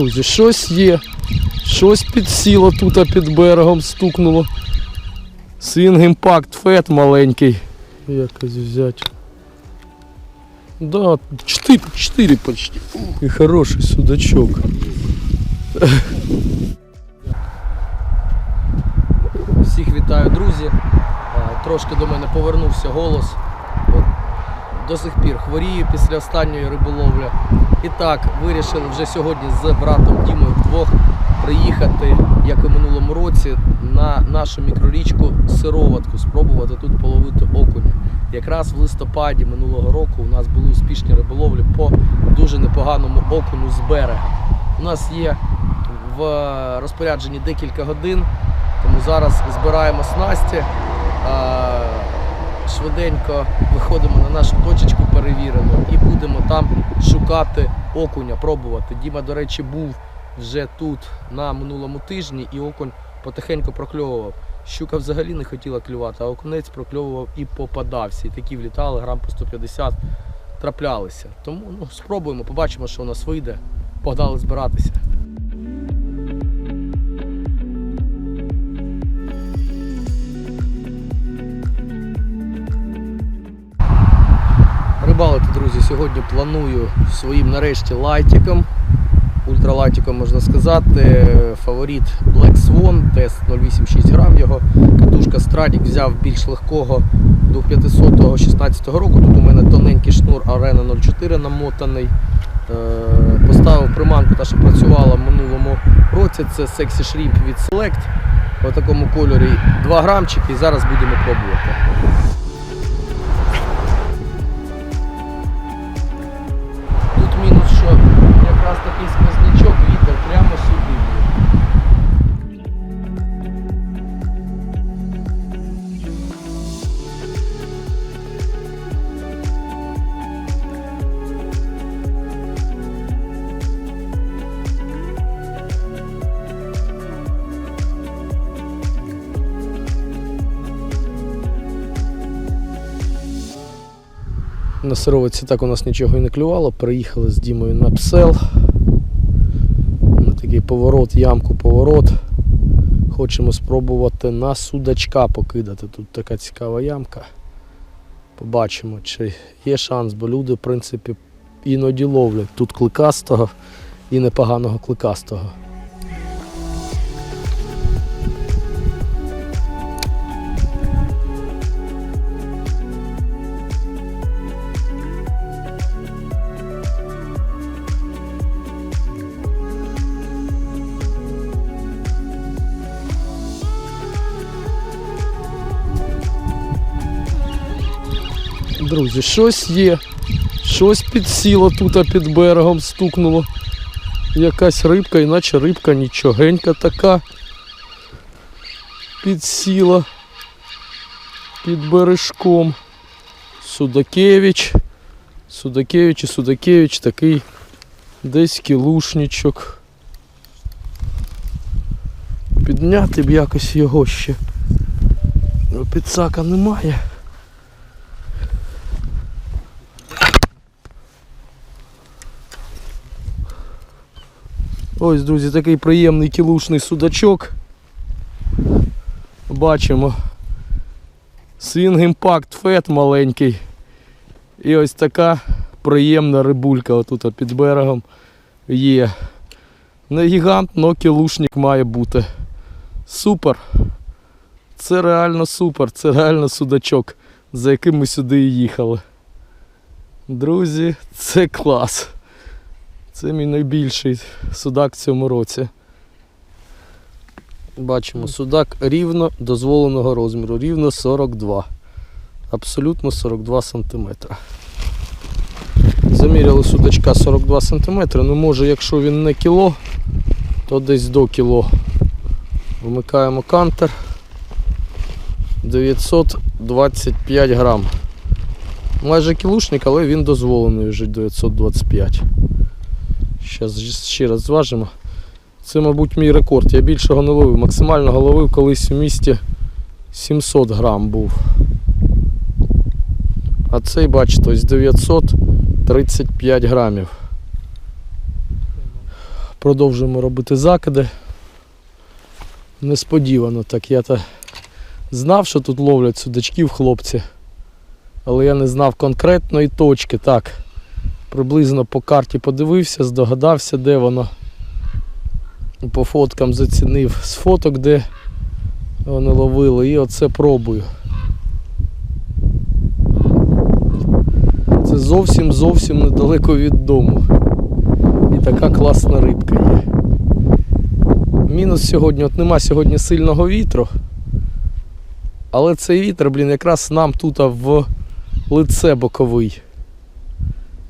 Друзі, щось є. Щось підсіло тут під берегом, стукнуло. Swing Impact фет маленький. Якось взять. Да, 4, 4 почти. І хороший судачок. Всіх вітаю, друзі. Трошки до мене повернувся голос. До сих пір хворію після останньої риболовлі. І так, вирішили вже сьогодні з братом Дімою вдвох приїхати, як і минулому році, на нашу мікрорічку Сироватку, спробувати тут половити окуня. Якраз в листопаді минулого року у нас були успішні риболовлі по дуже непоганому окуню з берега. У нас є в розпорядженні декілька годин, тому зараз збираємо снасті. Швиденько виходимо на нашу точечку перевірену і будемо там шукати окуня, пробувати. Діма, до речі, був вже тут на минулому тижні і окунь потихеньку прокльовував. Щука взагалі не хотіла клювати, а окунець прокльовував і попадався. І такі влітали, грам по 150 траплялися. Тому ну, спробуємо, побачимо, що у нас вийде. Погнали збиратися. Сьогодні планую своїм нарешті лайтиком. Ультралайтиком можна сказати. Фаворит Black Swan, тест 0,86 грам його. Катушка Stradик взяв більш легкого 2500 16 року. Тут у мене тоненький шнур Arena 04 намотаний. Е, Поставив приманку, та що працювала в минулому році. Це Sexy Shrimp від Select. У такому кольорі 2 грамчики і зараз будемо пробувати. На сировиці так у нас нічого і не клювало. Приїхали з Дімою на псел. На такий поворот, ямку, поворот. Хочемо спробувати на судачка покидати. Тут така цікава ямка. Побачимо, чи є шанс, бо люди, в принципі, іноді ловлять тут кликастого і непоганого кликастого. Друзі, щось є. Щось підсіло тут під берегом, стукнуло. Якась рибка, іначе рибка нічогенька така. Підсіла під бережком. Судакевич. Судакевич і Судакевич такий десь кілушничок. Підняти б якось його ще. Ну, Підсака немає. Ось, друзі, такий приємний кілушний судачок. Бачимо. Swing Impact фет маленький. І ось така приємна рибулька отут під берегом є. Не гігант, але кілушник має бути. Супер. Це реально супер, це реально судачок, за яким ми сюди і їхали. Друзі, це клас. Це мій найбільший судак в цьому році. Бачимо, судак рівно дозволеного розміру, рівно 42. Абсолютно 42 см. Заміряли судачка 42 см, ну може якщо він не кіло, то десь до кіло. Вмикаємо кантер 925 грам. Майже кілушник, але він дозволений вже 925. Зараз ще раз зважимо. Це, мабуть, мій рекорд. Я більшого не ловив. Максимально ловив колись у місті 700 грам був. А цей, бачите, ось 935 грамів. Продовжуємо робити закиди. Несподівано так. Я то знав, що тут ловлять судачків хлопці. Але я не знав конкретної точки. Так. Приблизно по карті подивився, здогадався, де воно. По фоткам зацінив з фоток, де вони ловили, і оце пробую. Це зовсім зовсім недалеко від дому. І така класна рибка є. Мінус сьогодні, от нема сьогодні сильного вітру. Але цей вітер, блін, якраз нам тут в лице боковий.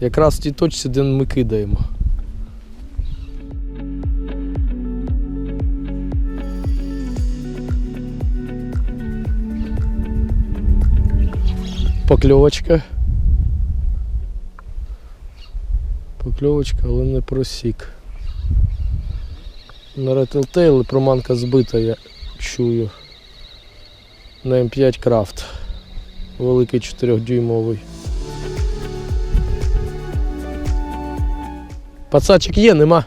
Якраз в тій точці, де ми кидаємо. Покльовочка. Покльовочка, але не просік. На ретелтейл проманка збита, я чую. На М5 крафт. Великий 4-дюймовий. Пацачик є, нема.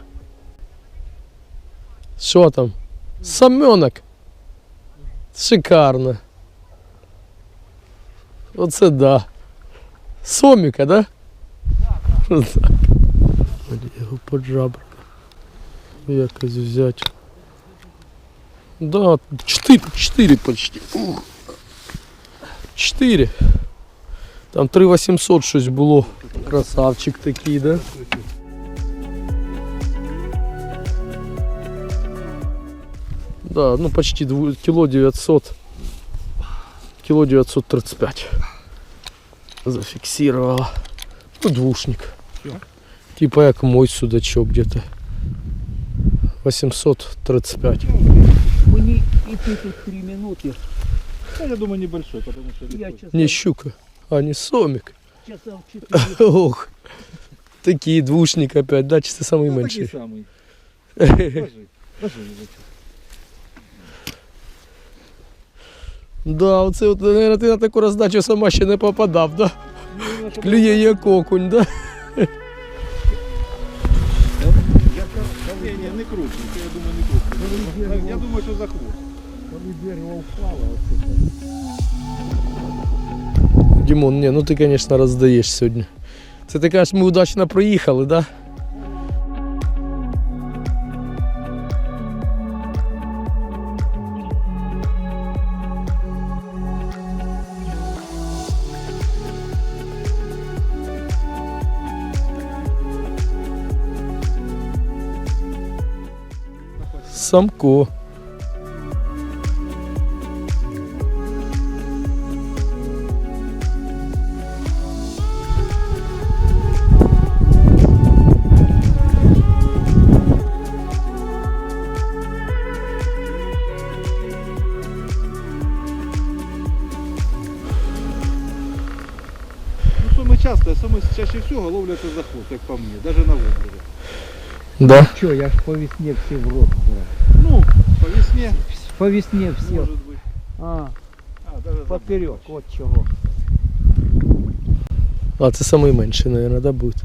Що там? Саменок. Шикарно. Оце да. Соміка, да? Так. Його под жабрами. Якось взяти. Да, 4, 4 почти. Ух. 4. Там 3800 щось було. Красавчик такий, да? Да, ну почти дву- кило 900. Кило 935. Зафиксировала. Ну, двушник. Типа як мой судачок где-то. 835. Мне идти тут три минуты. Да, я думаю, небольшой, потому что Я легко. часов, Не щука, а не сомик. часов четыре. Ох. Такие двушник опять, да, чисто самый Ну, менший. такий самий. Ложи, ложи його. Да, оце от, наверное, ти на таку роздачу сама ще не попадав, да? Клює як окунь, да? Я Ні, ні, не крупний, це, я думаю, не крупний. Я думаю, що за хвост. Коли дерево. Дімон, ні, ну ти, звісно, роздаєш сьогодні. Це ти кажеш, ми удачно проїхали, да? Самко. Ну, часто, суми чаще всього ловляться за хвост, як по мені, навіть на воблері. Да. Че, я ж по весне все в рот брал. По весне, все. Может быть. А, А, даже поперек, вот чего. А, це самый менший, наверное, да, будет?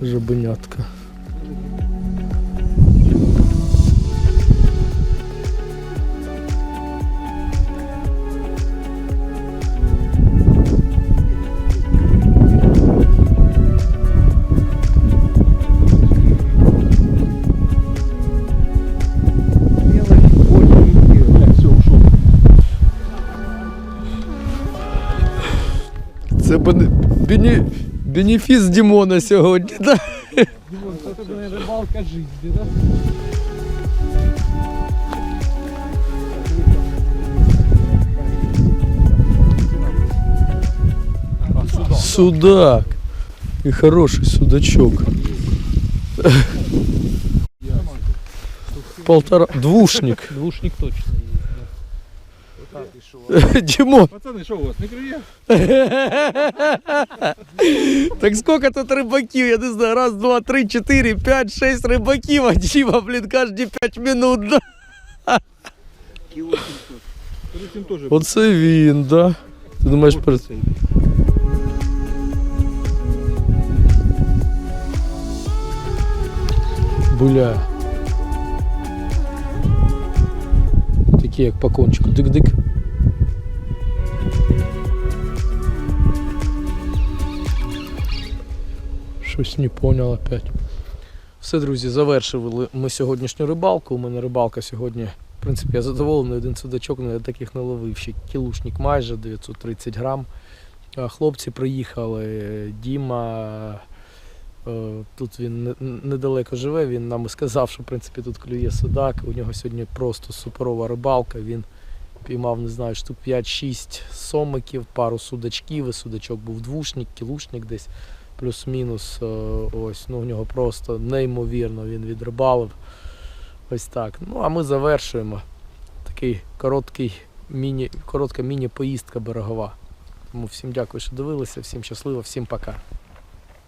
Жабенятка. Це бene- бені... бенефіс Дімона сьогодні, да? Это, наверное, рыбалка жизни, да? Судак. І хороший судачок. Полтора. Двушник. Двушник точно Дімон, Пацани, що у вас, не клює? так сколько тут рибаків? Я не знаю, раз, два, три, чотири, п'ять, шесть рибаків, а Діма, блін, кожні п'ять минут, да? Кіло 700. Перед цим теж. Оце він, да? Ти думаєш, перед... цей. Буля. Такі як по. Дик-дик. Щось не понял опять. Все, друзі, завершили ми сьогоднішню рибалку. У мене рибалка сьогодні. В принципі, я задоволений, один судачок, але я таких не ловив. Ще кілушник майже 930 грам. Хлопці приїхали, Діма. Е, Тут він недалеко живе, він нам сказав, що в принципі тут клює судак. У нього сьогодні просто суперова рибалка. Він піймав, не знаю, штук 5-6 сомиків, пару судачків, і судачок був двушник, кілушник десь плюс-мінус. е, Ось, ну, у нього просто неймовірно він відрибалив. Ось так. Ну, а ми завершуємо. Такий короткий міні, коротка міні-поїздка берегова. Тому всім дякую, що дивилися, всім щасливо, всім пока.